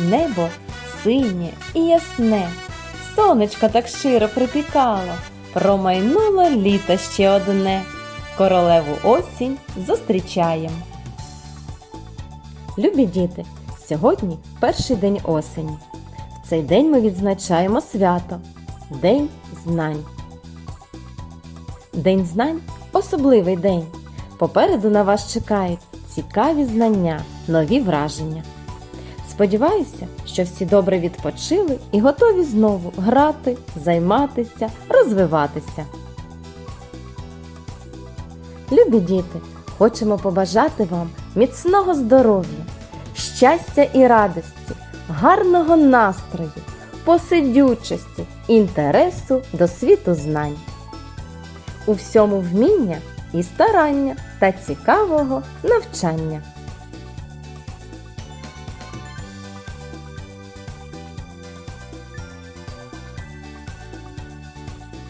Небо синє і ясне, сонечко так широ припікало, промайнуло літо ще одне. Королеву осінь зустрічаєм. Любі діти, сьогодні перший день осені. В цей день ми відзначаємо свято День знань. День знань особливий день. Попереду на вас чекають цікаві знання, нові враження. Сподіваюся, що всі добре відпочили і готові знову грати, займатися, розвиватися. Любі діти, хочемо побажати вам міцного здоров'я, щастя і радості, гарного настрою, посидючості, інтересу до світу знань. У всьому вміння і старання та цікавого навчання.